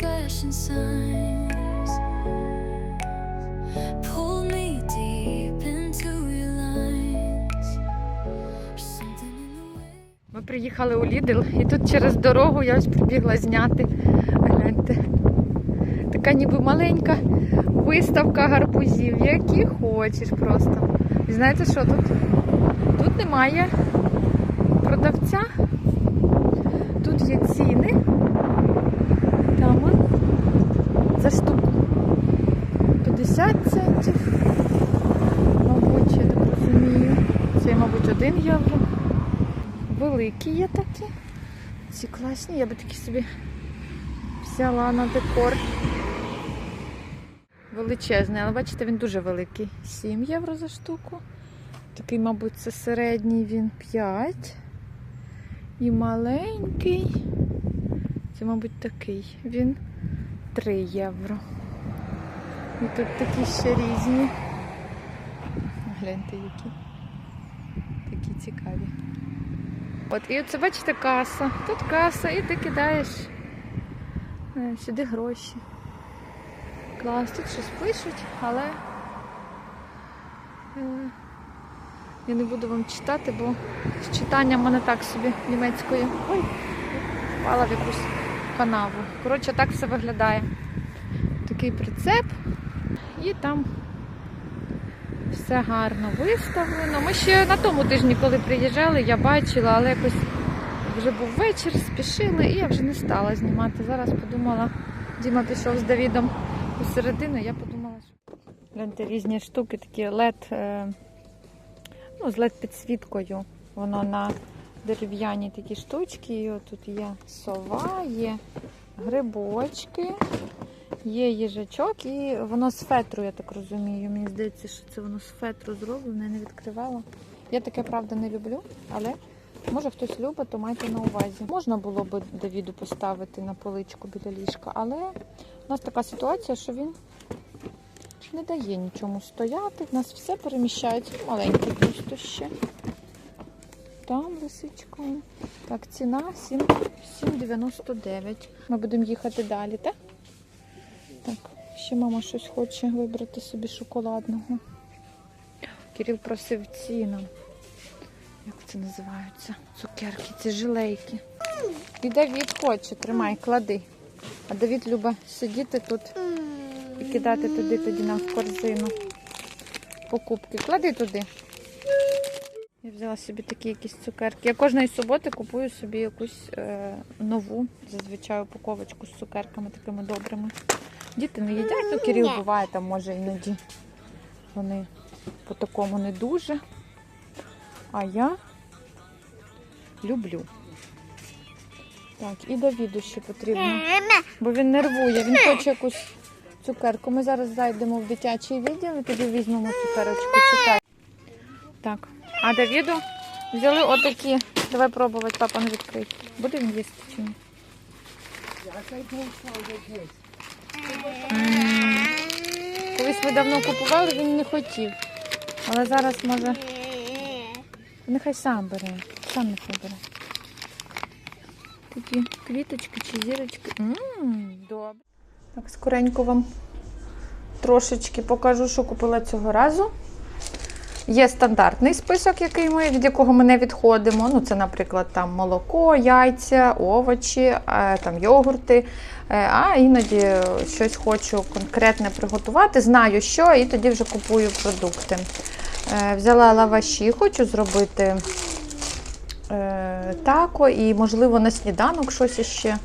Flashing signs. Pull me deep into your lines. Something in the way. Ми приїхали у Лідл і тут через дорогу я прибігла зняти. Така ніби маленька виставка гарбузів, які хочеш просто. І знаєте що тут? Тут немає продавця. Тут є ціни. Там за штуку 50 центів. Мабуть, я так розумію. Це, мабуть, 1 євро. Великі є такі. Ці класні, я би такі собі взяла на декор. Величезний, але бачите, він дуже великий. 7 євро за штуку. Такий, мабуть, це середній він 5. І маленький. Це, мабуть, такий. Він 3 євро. І тут такі ще різні. Гляньте, які. Такі цікаві. От, і оце бачите каса. Тут каса, і ти кидаєш е, сюди гроші. Клас, тут щось пишуть, але е, я не буду вам читати, бо з читанням мене так собі німецькою. Ой, впала в якусь канаву. Коротше, так все виглядає. Такий прицеп, і там все гарно виставлено. Ми ще на тому тижні, коли приїжджали, я бачила, але якось вже був вечір, спішили, і я вже не стала знімати. Зараз подумала, Діма пішов з Давідом у середину, я подумала, що гляньте різні штуки, такі LED, е, ну, з LED підсвіткою. Воно на дерев'яні такі штучки. І тут є сова, є грибочки. Є їжачок і воно з фетру, я так розумію. Мені здається, що це воно з фетру зроблено, я не відкривала. Я таке, правда, не люблю, але може хтось любить, то майте на увазі. Можна було б Давіду поставити на поличку біля ліжка, але у нас така ситуація, що він не дає нічому стояти. У нас все переміщається. Маленький просто ще. Там лисичка. Так, ціна 7,99. Ми будемо їхати далі, так? Так, ще мама щось хоче вибрати собі шоколадного. Кирил просив ціну. Як це називаються? Цукерки, це жилейки. І Давід хоче, тримай, клади. А Давід любить сидіти тут і кидати туди тоді на корзину. Покупки. Клади туди. Я взяла собі такі якісь цукерки. Я кожної суботи купую собі якусь е, нову, зазвичай упаковочку з цукерками такими добрими. Діти не їдять, ну Кирил буває там, може іноді. Вони по такому не дуже. А я люблю. Так, і Давіду ще потрібно. Бо він нервує, він хоче якусь цукерку. Ми зараз зайдемо в дитячий відділ і тоді візьмемо цукерочку. Чекай. Так. А Давіду взяли отакі. Давай пробувати, папа не відкрий. Буде він їсти чи ні? Колись ми давно купували, він не хотів. Але зараз може. Нехай сам бере. Сам нехай бере. Такі квіточки чи зірочки. Ммм, добре. Так, скоренько вам трошечки покажу, що купила цього разу. Є стандартний список, який ми, від якого ми не відходимо. Ну, це, наприклад, там молоко, яйця, овочі, е, там йогурти. Е, А іноді щось хочу конкретне приготувати, знаю що, і тоді вже купую продукти. Е, Взяла лаваші, хочу зробити тако і, можливо, на сніданок щось іще,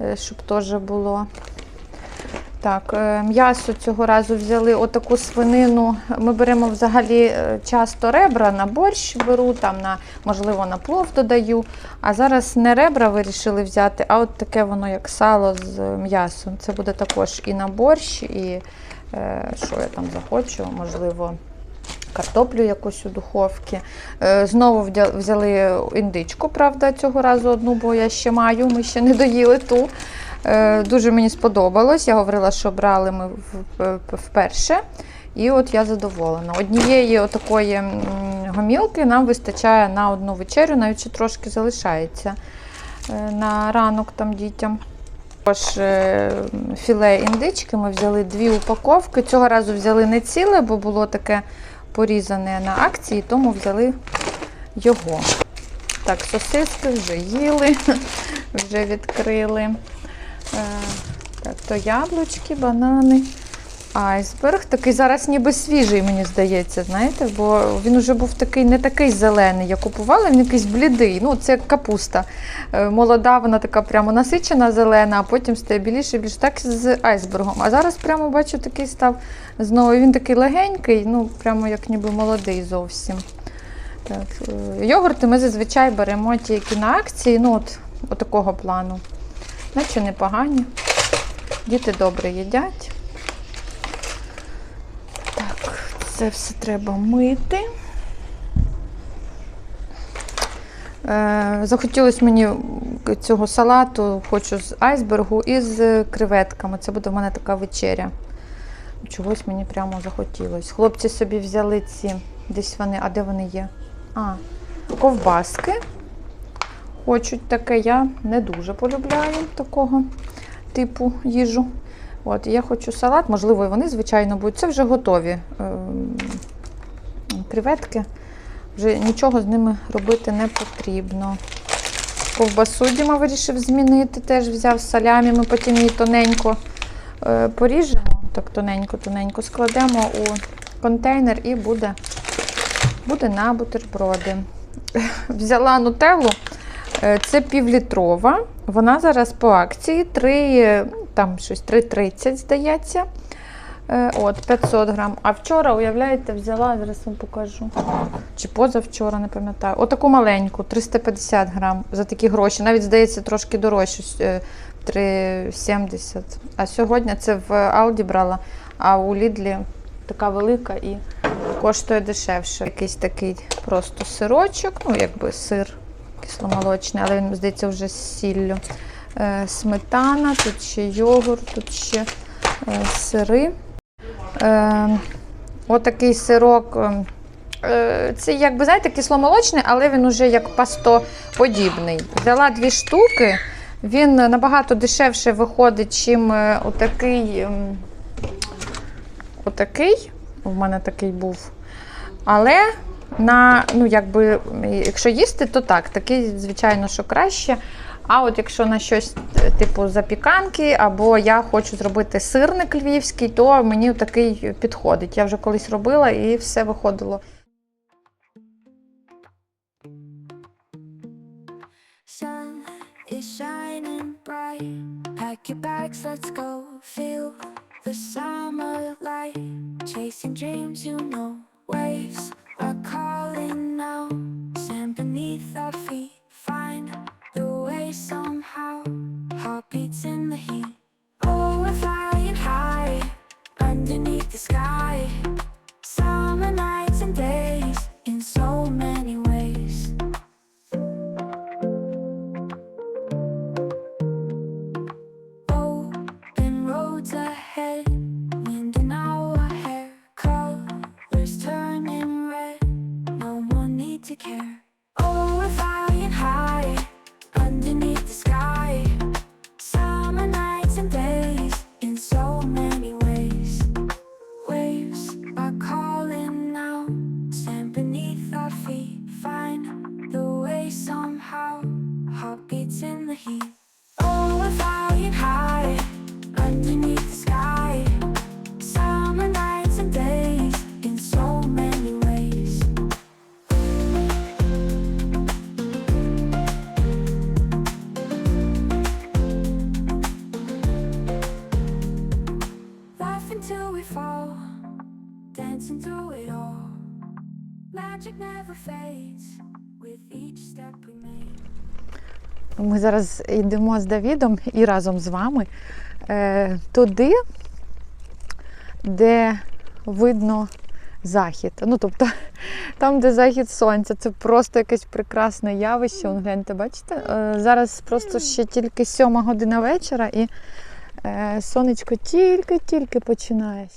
е, щоб теж було. Так, е, м'ясо цього разу взяли отаку свинину. Ми беремо взагалі е, часто ребра на борщ беру, там на, можливо, на плов додаю. А зараз не ребра вирішили взяти, а от таке воно як сало з м'ясом. Це буде також і на борщ, і е, що я там захочу, можливо. Картоплю якусь у духовці. Е, Знову взяли індичку, правда, цього разу одну, бо я ще маю, ми ще не доїли ту. Е, Дуже мені сподобалось. Я говорила, що брали ми вперше. І от я задоволена. Однієї отакої м, гомілки нам вистачає на одну вечерю, навіть ще трошки залишається е, на ранок там дітям. Також філе індички ми взяли дві упаковки. Цього разу взяли не ціле, бо було таке порізане на акції, тому взяли його. Так, сосиски вже їли, вже відкрили. Е, Так, то яблучки, банани. Айсберг. Такий зараз ніби свіжий, мені здається, знаєте, бо він вже був такий не такий зелений. Я купувала, він якийсь блідий. Ну, це капуста. Е, Молода, вона така прямо насичена зелена, а потім стає біліше і більше. Так з айсбергом. А зараз прямо бачу, такий став знову. Він такий легенький, ну прямо як ніби молодий зовсім. Так, е, йогурти ми зазвичай беремо ті, які на акції, ну от, от такого плану. Наче непогані. Діти добре їдять. Так, це все треба мити. Е, захотілося мені цього салату, хочу з айсбергу і з креветками. Це буде в мене така вечеря. Чогось мені прямо захотілося. Хлопці собі взяли ці, десь вони, а де вони є? А, ковбаски. Хочуть таке, я не дуже полюбляю такого типу їжу. От, я хочу салат, можливо, і вони, звичайно, будуть. Це вже готові ем, креветки. Вже нічого з ними робити не потрібно. Ковбасу Діма вирішив змінити, теж взяв салямі, ми потім її тоненько е, поріжемо, так тоненько-тоненько складемо у контейнер і буде, буде на бутерброди. Взяла нутеллу, е, це півлітрова. Вона зараз по акції 3, там щось 3,30, здається. Е, От, 500 грам. А вчора, уявляєте, взяла, зараз вам покажу. Чи позавчора, не пам'ятаю. Отаку маленьку, 350 грам за такі гроші. Навіть здається, трошки дорожче. е, 3,70. А сьогодні це в Алді брала, а у Лідлі така велика і коштує дешевше. Якийсь такий просто сирочок, ну якби сир кисломолочний, але він, здається, вже з сіллю. Е, Сметана, тут ще йогурт, тут ще е, сири. Е, Отакий сирок. е, е, Це, якби, знаєте, кисломолочний, але він уже як пастоподібний. Взяла дві штуки. Він набагато дешевше виходить, е, отакий. ем, Отакий. У мене такий був. Але на, ну, якби, якщо їсти, то так, такий, звичайно, що краще. А от якщо на щось е, типу запіканки, або я хочу зробити сирник львівський, то мені такий підходить. Я вже колись робила і все виходило. Sun is shining bright. Pack your bags, let's go. Feel the summer light. Chasing dreams, you know. Waves Ми зараз йдемо з Давідом і разом з вами е, туди, де видно захід. Ну, тобто, там, де захід сонця, це просто якесь прекрасне явище. Вон, гляньте, бачите? Е, Зараз просто ще тільки сьома година вечора, і е, сонечко тільки-тільки починає.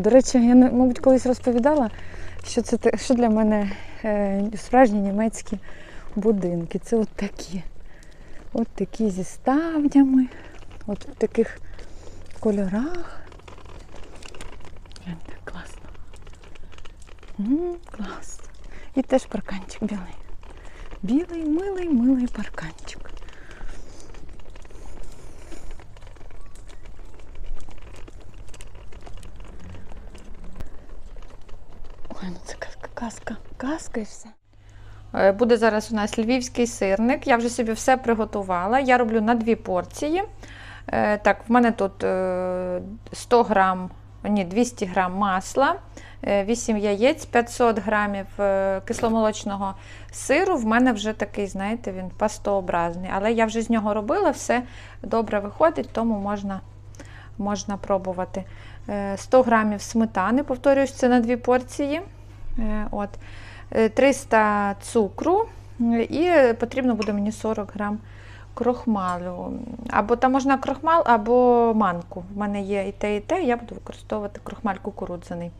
До речі, я мабуть колись розповідала, що це що для мене е, справжні німецькі будинки. Це от такі. От такі зі ставнями, от в таких кольорах. Гляньте, класно. М, клас. І теж парканчик білий. Білий, милий, милий парканчик. Ой, ну це казка, казка, казка і все. Е, Буде зараз у нас львівський сирник. Я вже собі все приготувала. Я роблю на дві порції. Е, Так, в мене тут е, 100 грам, ні, 200 грам масла, е, 8 яєць, 500 грамів е, кисломолочного сиру. В мене вже такий, знаєте, він пастообразний. Але я вже з нього робила, все добре виходить, тому можна, можна пробувати. Е, 100 грамів сметани, повторюсь, це на дві порції. Е, От. Е, 300 цукру е, і потрібно буде мені 40 грам крохмалю. Або там можна крохмал, або манку. В мене є і те, і те, я буду використовувати крохмаль кукурудзяний.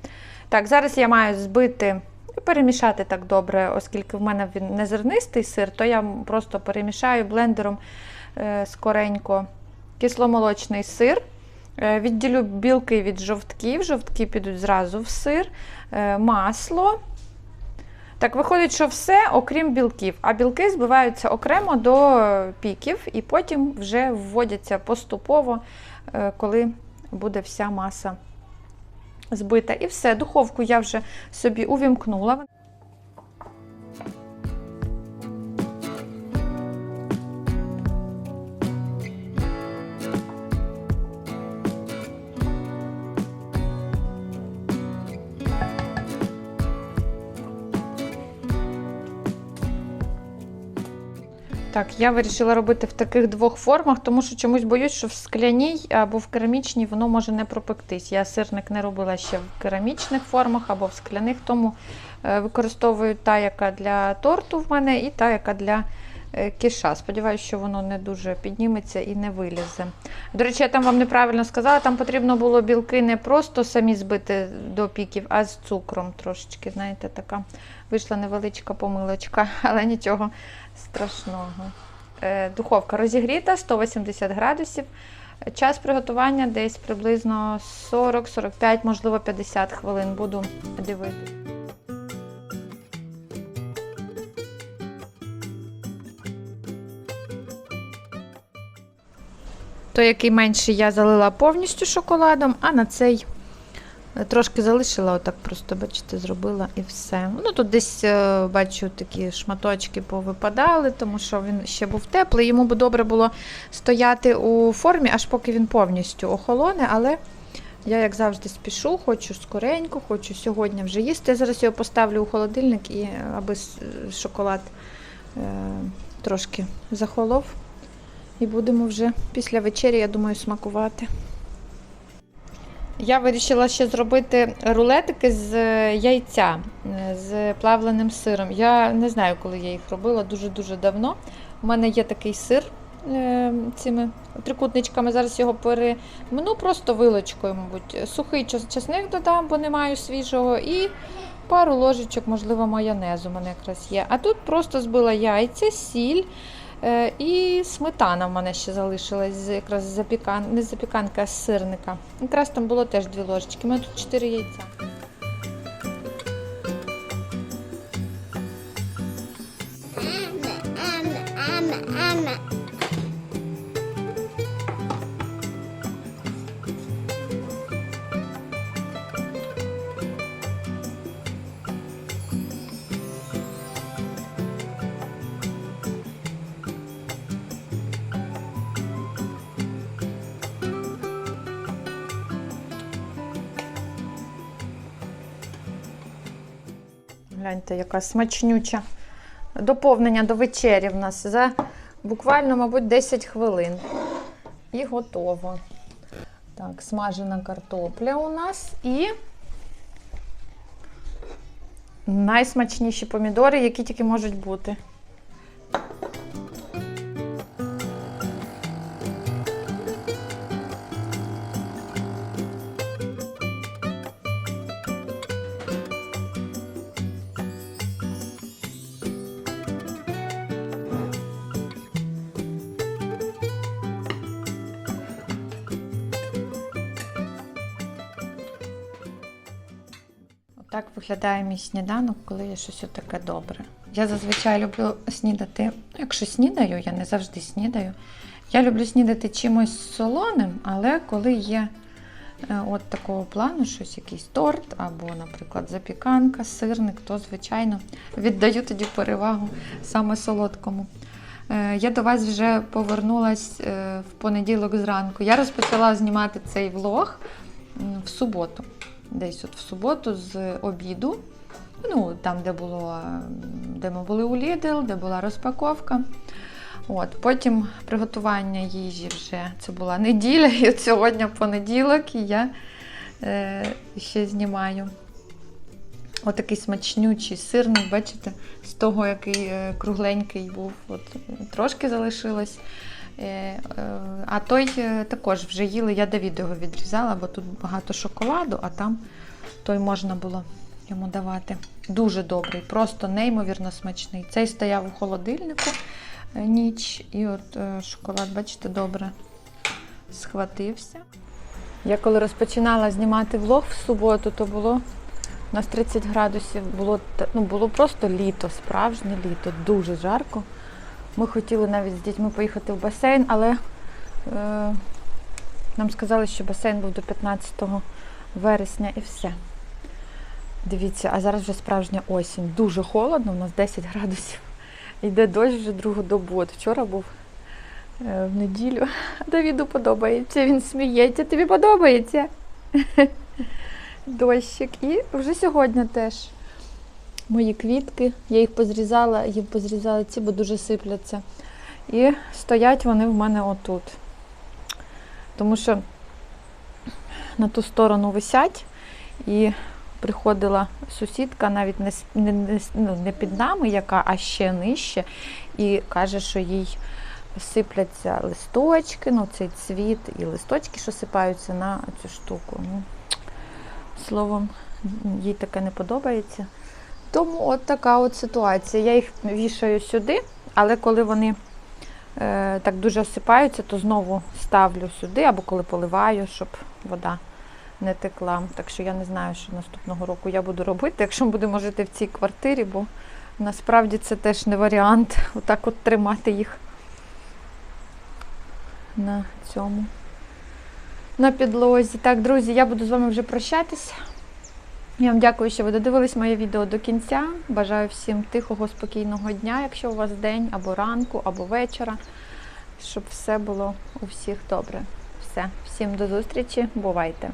Так, зараз я маю збити і перемішати так добре, оскільки в мене він не зернистий сир, то я просто перемішаю блендером е, скоренько кисломолочний сир. Е, Відділю білки від жовтків. Жовтки підуть зразу в сир, е, масло. Так, виходить, що все, окрім білків. А білки збиваються окремо до піків і потім вже вводяться поступово, е, коли буде вся маса збита. І все, духовку я вже собі увімкнула. Так, я вирішила робити в таких двох формах, тому що чомусь боюсь, що в скляній або в керамічній воно може не пропектись. Я сирник не робила ще в керамічних формах або в скляних, тому е, використовую та, яка для торту в мене, і та, яка для кіша. Сподіваюся, що воно не дуже підніметься і не вилізе. До речі, я там вам неправильно сказала, там потрібно було білки не просто самі збити до піків, а з цукром трошечки. Знаєте, така вийшла невеличка помилочка, але нічого страшного. Е, Духовка розігріта 180 градусів. Час приготування десь приблизно 40-45, можливо 50 хвилин. Буду дивитися. Той, який менший, я залила повністю шоколадом, а на цей е, трошки залишила, отак просто, бачите, зробила і все. Ну тут десь е, бачу такі шматочки повипадали, тому що він ще був теплий. Йому б добре було стояти у формі, аж поки він повністю охолоне, але я, як завжди, спішу, хочу скоренько, хочу сьогодні вже їсти. Я зараз його поставлю у холодильник, і е, аби шоколад е, трошки захолов. І будемо вже після вечері, я думаю, смакувати. Я вирішила ще зробити рулетики з е, яйця е, з плавленим сиром. Я не знаю, коли я їх робила, дуже-дуже давно. У мене є такий сир е, цими трикутничками. Зараз його перемину просто вилочкою, мабуть. Сухий часник додам, бо не маю свіжого. І пару ложечок, можливо, майонезу у мене якраз є. А тут просто збила яйця, сіль. Е, і сметана в мене ще залишилась, якраз запікан... не запіканка, а з сирника. Якраз там було теж дві ложечки. Ми тут чотири яйця. Мама, мама, мама. Гляньте, яка смачнюча. Доповнення до вечері в нас за буквально, мабуть, 10 хвилин. І готово. Так, смажена картопля у нас і найсмачніші помідори, які тільки можуть бути. Виглядає мій сніданок, коли є щось таке добре. Я зазвичай люблю снідати. ну, Якщо снідаю, я не завжди снідаю. Я люблю снідати чимось солоним, але коли є е, от такого плану, щось якийсь торт або, наприклад, запіканка, сирник, то, звичайно, віддаю тоді перевагу саме солодкому. Е, Я до вас вже повернулась е, в понеділок зранку. Я розпочала знімати цей влог в суботу десь от в суботу з обіду. Ну, там, де було, де ми були у Lidl, де була розпаковка. От, потім приготування їжі вже це була неділя, і от сьогодні понеділок, і я е, ще знімаю. Отакий смачнючий сирник, бачите, з того, який е, кругленький був, от, трошки залишилось. Е, е, А той е, також вже їли, я Давіду його відрізала, бо тут багато шоколаду, а там той можна було йому давати. Дуже добрий, просто неймовірно смачний. Цей стояв у холодильнику ніч, і от шоколад, бачите, добре схватився. Я коли розпочинала знімати влог в суботу, то було у нас 30 градусів, було, ну, було просто літо, справжнє літо, дуже жарко. Ми хотіли навіть з дітьми поїхати в басейн, але е, нам сказали, що басейн був до 15 вересня і все. Дивіться, а зараз вже справжня осінь. Дуже холодно, у нас 10 градусів. Йде дощ вже другу добу. От вчора був е, в неділю. Давіду подобається, він сміється. Тобі подобається? Дощик. І вже сьогодні теж мої квітки. Я їх позрізала, їм позрізала ці, бо дуже сипляться. І стоять вони в мене отут. Тому що на ту сторону висять і приходила сусідка, навіть не, не, не, ну, не під нами, яка, а ще нижче, і каже, що їй сипляться листочки, ну цей цвіт і листочки, що сипаються на цю штуку. Ну, словом, їй таке не подобається. Тому от така от ситуація. Я їх вішаю сюди, але коли вони е, так дуже осипаються, то знову ставлю сюди, або коли поливаю, щоб вода не текла. Так що я не знаю, що наступного року я буду робити, якщо ми будемо жити в цій квартирі, бо насправді це теж не варіант отак от тримати їх на цьому. На підлозі. Так, друзі, я буду з вами вже прощатись. Я вам дякую, що ви додивились моє відео до кінця. Бажаю всім тихого, спокійного дня, якщо у вас день, або ранку, або вечора, щоб все було у всіх добре. Все, всім до зустрічі, бувайте!